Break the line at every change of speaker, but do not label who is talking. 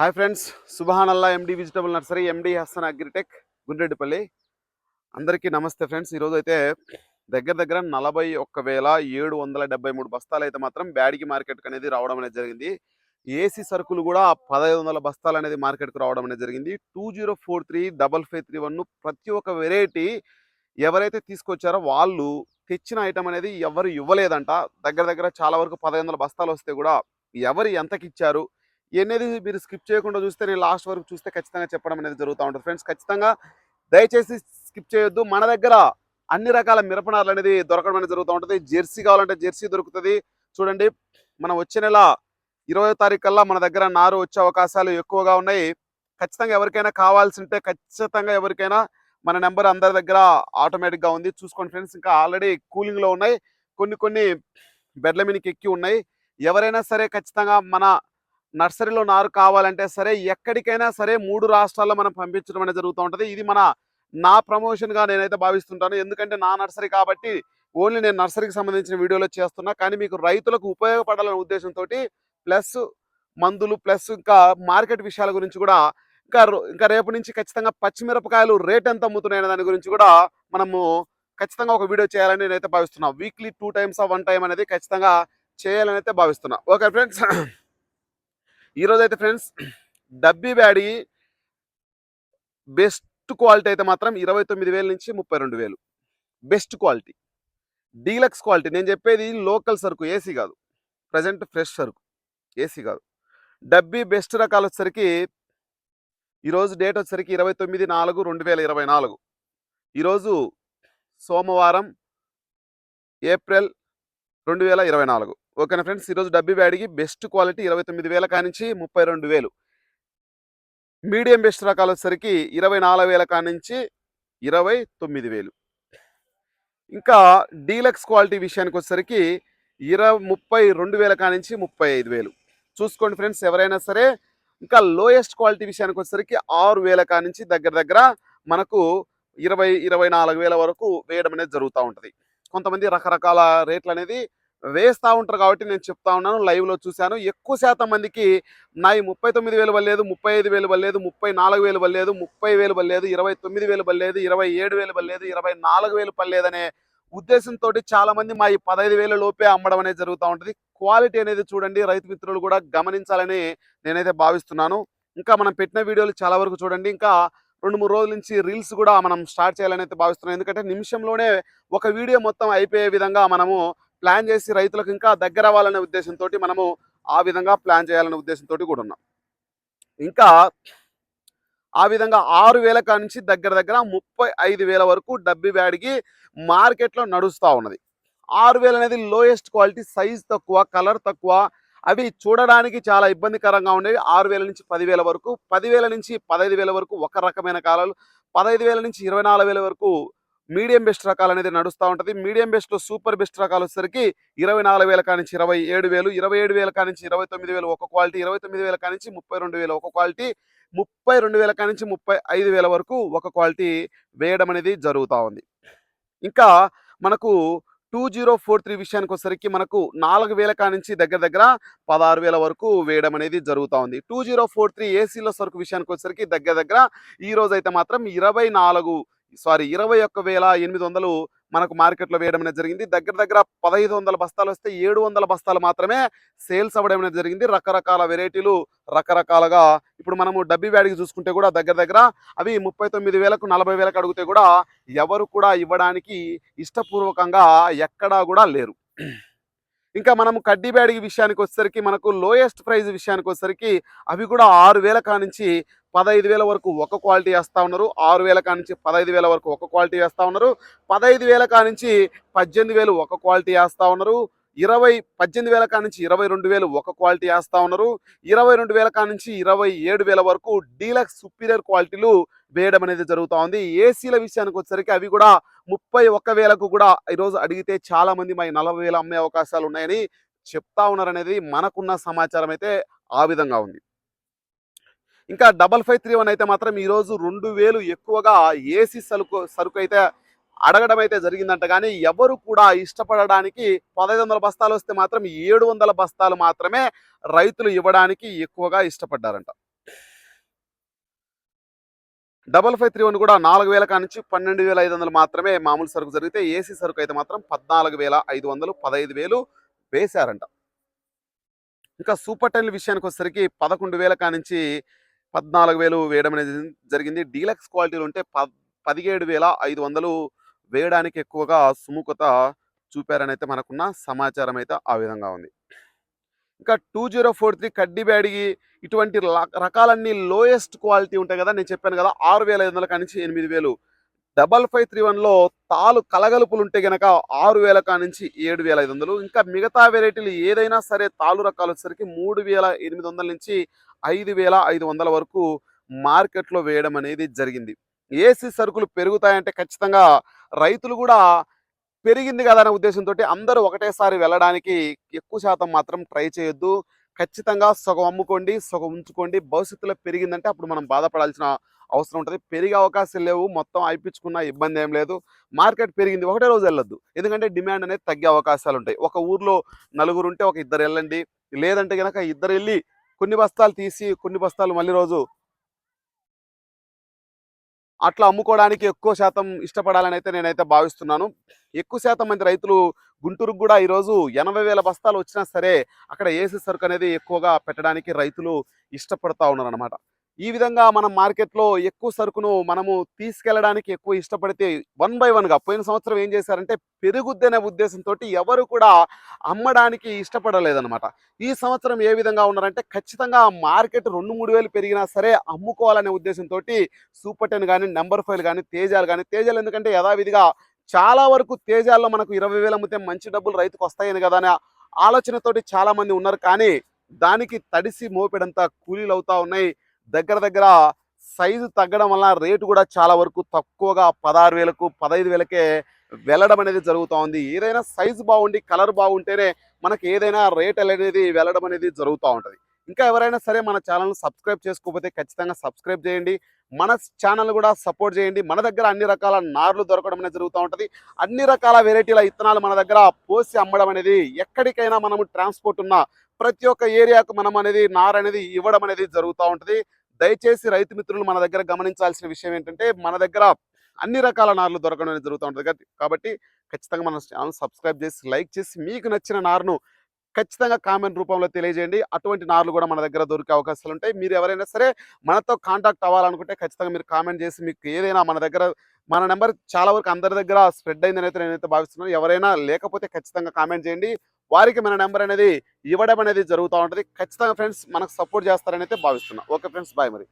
Hi friends సుబహానల్లా MD vegetable nursery MD Hasan agritech Gundreddipalli. అందరికీ నమస్తే friends. ఈరోజు అయితే దగ్గర దగ్గర నలభై ఒక్క వేల ఏడు వందల డెబ్బై మూడు బస్తాలు అయితే మాత్రం బ్యాడికి మార్కెట్కి అనేది రావడం అనేది జరిగింది. ఏసీ సరుకులు కూడా పదహైదు వందల బస్తాలు అనేది మార్కెట్కి రావడం అనేది జరిగింది. Two zero four three double five three one ప్రతి ఒక్క వెరైటీ ఎవరైతే తీసుకొచ్చారో వాళ్ళు తెచ్చిన ఐటమ్ అనేది ఎవరు ఇవ్వలేదంట. దగ్గర దగ్గర చాలా వరకు పదహైదు వందల బస్తాలు వస్తే కూడా ఎవరు ఎంతకిచ్చారు? అనేది మీరు స్కిప్ చేయకుండా చూస్తే నేను లాస్ట్ వరకు చూస్తే ఖచ్చితంగా చెప్పడం అనేది జరుగుతూ ఉంటుంది. ఫ్రెండ్స్ ఖచ్చితంగా దయచేసి స్కిప్ చేయొద్దు. మన దగ్గర అన్ని రకాల మిరపనార్లు అనేది దొరకడం అనేది జరుగుతూ ఉంటుంది. జెర్సీ కావాలంటే జెర్సీ దొరుకుతుంది. చూడండి మనం వచ్చే నెల ఇరవై తారీఖు కల్లా మన దగ్గర నారు వచ్చే అవకాశాలు ఎక్కువగా ఉన్నాయి. ఖచ్చితంగా ఎవరికైనా కావాల్సి ఉంటే ఖచ్చితంగా ఎవరికైనా మన నెంబర్ అందరి దగ్గర ఆటోమేటిక్గా ఉంది. చూసుకోండి ఫ్రెండ్స్ ఇంకా ఆల్రెడీ కూలింగ్లో ఉన్నాయి. కొన్ని కొన్ని బెడ్ల మీదకి ఎక్కి ఉన్నాయి. ఎవరైనా సరే ఖచ్చితంగా మన నర్సరీలో నారు కావాలంటే సరే ఎక్కడికైనా సరే మూడు రాష్ట్రాల్లో మనం పంపించడం అనేది జరుగుతూ ఉంటుంది. ఇది మన నా ప్రమోషన్గా నేనైతే భావిస్తుంటాను. ఎందుకంటే నా నర్సరీ కాబట్టి ఓన్లీ నేను నర్సరీకి సంబంధించిన వీడియోలో చేస్తున్నా. కానీ మీకు రైతులకు ఉపయోగపడాలనే ఉద్దేశంతో ప్లస్ మందులు ప్లస్ ఇంకా మార్కెట్ విషయాల గురించి కూడా ఇంకా రో- ఇంకా రేపు నుంచి ఖచ్చితంగా పచ్చిమిరపకాయలు రేట్ ఎంత అమ్ముతున్నాయి దాని గురించి కూడా మనము ఖచ్చితంగా ఒక వీడియో చేయాలని నేనైతే భావిస్తున్నా. Weekly two times one time అనేది ఖచ్చితంగా చేయాలని అయితే భావిస్తున్నా. Okay friends. ఈరోజు అయితే ఫ్రెండ్స్ డబ్బీ బ్యాడీ బెస్ట్ క్వాలిటీ అయితే మాత్రం ఇరవై తొమ్మిది వేల నుంచి ముప్పై రెండు వేలు. Best quality. Deluxe quality. నేను చెప్పేది లోకల్ సరుకు ఏసీ కాదు. ప్రజెంట్ ఫ్రెష్ సరుకు ఏసీ కాదు. డబ్బీ బెస్ట్ రకాలు వచ్చేసరికి ఈరోజు డేట్ వచ్చేసరికి ఇరవై తొమ్మిది నాలుగు రెండు వేల ఇరవై నాలుగు. ఈరోజు సోమవారం ఏప్రిల్ రెండు వేల ఇరవై నాలుగు. ఓకేనా ఫ్రెండ్స్ ఈరోజు డబ్బీ బ్యాడికి బెస్ట్ క్వాలిటీ ఇరవై తొమ్మిది వేల కానించి ముప్పై రెండు వేలు. మీడియం బెస్ట్ రకాలు వచ్చేసరికి ఇరవై నాలుగు వేల కానించి ఇరవై తొమ్మిది వేలు. ఇంకా డీలక్స్ క్వాలిటీ విషయానికి వచ్చేసరికి ఇరవై ముప్పై రెండు వేల కానించి ముప్పై ఐదు వేలు. చూసుకోండి ఫ్రెండ్స్ ఎవరైనా సరే ఇంకా లోయెస్ట్ క్వాలిటీ విషయానికి వచ్చేసరికి ఆరు వేల కానించి దగ్గర దగ్గర మనకు ఇరవై ఇరవై నాలుగు వేల వరకు వేయడం అనేది జరుగుతూ ఉంటుంది. కొంతమంది రకరకాల రేట్లు అనేది వేస్తూ ఉంటారు కాబట్టి నేను చెప్తా ఉన్నాను లైవ్లో చూశాను. ఎక్కువ శాతం మందికి నా ఈ ముప్పై తొమ్మిది వేలు వల్లేదు ముప్పై ఐదు వేలు వల్లేదు ముప్పై నాలుగు వేలు వల్లేదు ముప్పై వేలు వల్లేదు ఇరవై తొమ్మిది వేలు వల్లేదు ఇరవై ఏడు వేలు వల్లేదు ఇరవై నాలుగు వేలు పర్లేదనే ఉద్దేశంతో చాలా మంది మా ఈ పదహైదు వేల లోపే అమ్మడం అనేది జరుగుతూ ఉంటుంది. క్వాలిటీ అనేది చూడండి రైతు మిత్రులు కూడా గమనించాలని నేనైతే భావిస్తున్నాను. ఇంకా మనం పెట్టిన వీడియోలు చాలా వరకు చూడండి. ఇంకా రెండు మూడు రోజుల నుంచి రీల్స్ కూడా మనం స్టార్ట్ చేయాలని అయితే భావిస్తున్నాం ఎందుకంటే నిమిషంలోనే ఒక వీడియో మొత్తం అయిపోయే విధంగా మనము ప్లాన్ చేసి రైతులకు ఇంకా దగ్గర అవ్వాలనే ఉద్దేశంతో మనము ఆ విధంగా ప్లాన్ చేయాలనే ఉద్దేశంతో కూడా ఉన్నాం. ఇంకా ఆ విధంగా ఆరు వేల నుంచి దగ్గర దగ్గర ముప్పై ఐదు వేల వరకు డబ్బి బ్యాడ్కి మార్కెట్లో నడుస్తూ ఉన్నది. ఆరు వేలు అనేది లోయెస్ట్ క్వాలిటీ సైజ్ తక్కువ కలర్ తక్కువ అవి చూడడానికి చాలా ఇబ్బందికరంగా ఉండేవి. ఆరు వేల నుంచి పదివేల వరకు పదివేల నుంచి పదహైదు వేల వరకు ఒక రకమైన కాలాలు పదహైదు వేల నుంచి ఇరవై నాలుగు వేల వరకు మీడియం బెస్ట్ రకాలు అనేది నడుస్తూ ఉంటుంది. మీడియం బెస్ట్లో సూపర్ బెస్ట్ రకాలు వచ్చేసరికి ఇరవై నాలుగు వేల కానించి ఇరవై ఏడు వేలు ఇరవై ఏడు వేల కానించి ఇరవై తొమ్మిది వేలు ఒక క్వాలిటీ ఇరవై తొమ్మిది వేల కానించి ముప్పై రెండు వేలు ఒక క్వాలిటీ ముప్పై రెండు వేల కానించి ముప్పై ఐదు వేల వరకు ఒక క్వాలిటీ వేయడం అనేది జరుగుతూ ఉంది. ఇంకా మనకు టూ జీరో ఫోర్ త్రీ విషయానికి వచ్చేసరికి మనకు నాలుగు వేల కానించి దగ్గర దగ్గర పదహారు వేల వరకు వేయడం అనేది జరుగుతూ ఉంది. టూ జీరో ఫోర్ త్రీ ఏసీలో సరుకు విషయానికి వచ్చేసరికి దగ్గర దగ్గర ఈ రోజు అయితే మాత్రం ఇరవై నాలుగు సారీ ఇరవై ఒక్క వేల ఎనిమిది వందలు మనకు మార్కెట్లో వేయడం అనేది జరిగింది. దగ్గర దగ్గర పదహైదు వందల బస్తాలు వస్తే ఏడు వందల బస్తాలు మాత్రమే సేల్స్ అవ్వడం అనేది జరిగింది. రకరకాల వెరైటీలు రకరకాలుగా ఇప్పుడు మనము డబ్బీ వ్యాడికి చూసుకుంటే కూడా దగ్గర దగ్గర అవి ముప్పై తొమ్మిది వేలకు నలభై వేలకు అడిగితే కూడా ఎవరు కూడా ఇవ్వడానికి ఇష్టపూర్వకంగా ఎక్కడా కూడా లేరు. ఇంకా మనము కడ్డీ బ్యాడిగి విషయానికి వచ్చేసరికి మనకు లోయెస్ట్ ప్రైజ్ విషయానికి వచ్చేసరికి అవి కూడా ఆరు వేల కానించి పదహైదు వేల వరకు ఒక క్వాలిటీ వేస్తూ ఉన్నారు. ఆరు వేల కానించి పదహైదు వేల వరకు ఒక క్వాలిటీ వేస్తూ ఉన్నారు. పదహైదు వేల కానించి పద్దెనిమిది వేలు ఒక క్వాలిటీ వేస్తూ ఉన్నారు. ఇరవై పద్దెనిమిది వేల కానించి ఇరవై రెండు వేలు ఒక క్వాలిటీ వేస్తూ ఉన్నారు. ఇరవై రెండు వేల కానించి ఇరవై ఏడు వేల వరకు డీలక్స్ సుపీరియర్ క్వాలిటీలు వేయడం అనేది జరుగుతూ ఉంది. ఏసీల విషయానికి వచ్చేసరికి అవి కూడా ముప్పై ఒక్క వేలకు కూడా ఈరోజు అడిగితే చాలా మంది మా నలభై వేలు అమ్మే అవకాశాలు ఉన్నాయని చెప్తా ఉన్నారనేది మనకున్న సమాచారం అయితే ఆ విధంగా ఉంది. ఇంకా డబల్ ఫైవ్ త్రీ వన్ అయితే మాత్రం ఈరోజు రెండు వేలు ఎక్కువగా ఏసీ సరుకు సరుకు అయితే అడగడం అయితే జరిగిందంట. కానీ ఎవరు కూడా ఇష్టపడడానికి పదహైదు వందల బస్తాలు వస్తే మాత్రం ఏడు వందల బస్తాలు మాత్రమే రైతులు ఇవ్వడానికి ఎక్కువగా ఇష్టపడ్డారంట. డబల్ ఫైవ్ త్రీ వన్ కూడా నాలుగు వేల కానించి పన్నెండు వేల ఐదు వందలు మాత్రమే మామూలు సరుకు జరిగితే ఏసీ సరుకు అయితే మాత్రం పద్నాలుగు వేల ఐదు వందలు పదహైదు వేలు వేశారంట. ఇంకా సూపర్ టెన్ విషయానికి వచ్చేసరికి పదకొండు వేల కానించి పద్నాలుగు వేలు వేయడం అనేది జరిగింది. డీలక్స్ క్వాలిటీలు ఉంటే ప పదిహేడు వేల ఐదు వందలు వేయడానికి ఎక్కువగా సుముఖత చూపారని అయితే మనకున్న సమాచారం అయితే ఆ విధంగా ఉంది. ఇంకా టూ జీరో ఫోర్ త్రీ కడ్డీ బ్యాడిగి ఇటువంటి రకాలన్నీ లోయెస్ట్ క్వాలిటీ ఉంటాయి కదా నేను చెప్పాను కదా ఆరు వేల ఐదు వందల కానించి ఎనిమిది వేలు. డబల్ ఫైవ్ త్రీ వన్లో తాలు కలగలుపులు ఉంటే గనక ఆరు వేల కానించి ఏడు వేల ఐదు వందలు. ఇంకా మిగతా వెరైటీలు ఏదైనా సరే తాలు రకాలు వచ్చేసరికి మూడు వేల ఎనిమిది వందల నుంచి ఐదు వేల ఐదు వందల వరకు మార్కెట్లో వేయడం అనేది జరిగింది. ఏసీ సరుకులు పెరుగుతాయంటే ఖచ్చితంగా రైతులు కూడా పెరిగింది కదా అనే ఉద్దేశంతో అందరూ ఒకటేసారి వెళ్ళడానికి ఎక్కువ శాతం మాత్రం ట్రై చేయొద్దు. ఖచ్చితంగా సగం అమ్ముకోండి సగం ఉంచుకోండి. భవిష్యత్తులో పెరిగిందంటే అప్పుడు మనం బాధపడాల్సిన అవసరం ఉంటుంది. పెరిగే అవకాశాలు లేవు. మొత్తం అయిపించుకున్న ఇబ్బంది ఏం లేదు. మార్కెట్ పెరిగింది. ఒకటే రోజు వెళ్ళొద్దు. ఎందుకంటే డిమాండ్ అనేది తగ్గే అవకాశాలు ఉంటాయి. ఒక ఊర్లో నలుగురు ఉంటే ఒక ఇద్దరు వెళ్ళండి. లేదంటే కనుక ఇద్దరు వెళ్ళి కొన్ని బస్తాలు తీసి కొన్ని బస్తాలు మళ్ళీ రోజు అట్లా అమ్ముకోవడానికి ఎక్కువ శాతం ఇష్టపడాలని అయితే నేనైతే భావిస్తున్నాను. ఎక్కువ శాతం మంది రైతులు గుంటూరుకు కూడా ఈరోజు ఎనభై వేల బస్తాలు వచ్చినా సరే అక్కడ ఏసీ సరుకు అనేది ఎక్కువగా పెట్టడానికి రైతులు ఇష్టపడతా ఉన్నారు అనమాట ఈ విధంగా మనం మార్కెట్లో ఎక్కువ సరుకును మనము తీసుకెళ్ళడానికి ఎక్కువ ఇష్టపడితే వన్ బై వన్గా పోయిన సంవత్సరం ఏం చేశారంటే పెరుగుద్దనే ఉద్దేశంతో ఎవరు కూడా అమ్మడానికి ఇష్టపడలేదన్నమాట. ఈ సంవత్సరం ఏ విధంగా ఉన్నారంటే ఖచ్చితంగా మార్కెట్ రెండు మూడు వేలు పెరిగినా సరే అమ్ముకోవాలనే ఉద్దేశంతో సూపర్ టెన్ కానీ నెంబర్ ఫైవ్ కానీ తేజాలు కానీ తేజాలు ఎందుకంటే యథావిధిగా చాలా వరకు తేజాల్లో మనకు ఇరవై వేలు అమ్మితే మంచి డబ్బులు రైతుకు వస్తాయని కదా అనే ఆలోచనతోటి చాలామంది ఉన్నారు. కానీ దానికి తడిసి మోపెడంతా కూలీలు అవుతా ఉన్నాయి. దగ్గర దగ్గర సైజు తగ్గడం వల్ల రేటు కూడా చాలా వరకు తక్కువగా పదహారు వేలకు పదహైదు వేలకే వెళ్ళడం అనేది జరుగుతూ ఉంది ఏదైనా సైజు బాగుండి కలర్ బాగుంటేనే మనకి ఏదైనా రేట్ అనేది వెళ్ళడం అనేది జరుగుతూ ఉంటుంది. ఇంకా ఎవరైనా సరే మన ఛానల్ని సబ్స్క్రైబ్ చేసుకోకపోతే ఖచ్చితంగా సబ్స్క్రైబ్ చేయండి. మన ఛానల్ కూడా సపోర్ట్ చేయండి. మన దగ్గర అన్ని రకాల నార్లు దొరకడం అనేది జరుగుతూ ఉంటుంది. అన్ని రకాల వెరైటీల ఇత్తనాలు మన దగ్గర పోసి అమ్మడం అనేది ఎక్కడికైనా మనము ట్రాన్స్పోర్ట్ ఉన్న ప్రతి ఒక్క ఏరియాకు మనం అనేది నార్ అనేది ఇవ్వడం అనేది జరుగుతూ ఉంటుంది. దయచేసి రైతు మిత్రులు మన దగ్గర గమనించాల్సిన విషయం ఏంటంటే మన దగ్గర అన్ని రకాల నార్లు దొరకడం అనేది జరుగుతూ ఉంటుంది. కాబట్టి- ఖచ్చితంగా మన ఛానల్ సబ్స్క్రైబ్ చేసి లైక్ చేసి మీకు నచ్చిన నారును ఖచ్చితంగా కామెంట్ రూపంలో తెలియజేయండి. అటువంటి నార్లు కూడా మన దగ్గర దొరికే అవకాశాలు ఉంటాయి. మీరు ఎవరైనా సరే మనతో కాంటాక్ట్ అవ్వాలనుకుంటే ఖచ్చితంగా మీరు కామెంట్ చేసి మీకు ఏదైనా మన దగ్గర మన నెంబర్ చాలా వరకు అందరి దగ్గర స్ప్రెడ్ అయిందని అయితే నేనైతే భావిస్తున్నాను. ఎవరైనా లేకపోతే ఖచ్చితంగా కామెంట్ చేయండి. వారికి మన నెంబర్ అనేది ఇవ్వడం అనేది జరుగుతూ ఉంటుంది. ఖచ్చితంగా ఫ్రెండ్స్ మనకు సపోర్ట్ చేస్తారని అయితే భావిస్తున్నా. ఓకే ఫ్రెండ్స్ బాయ్ మరి.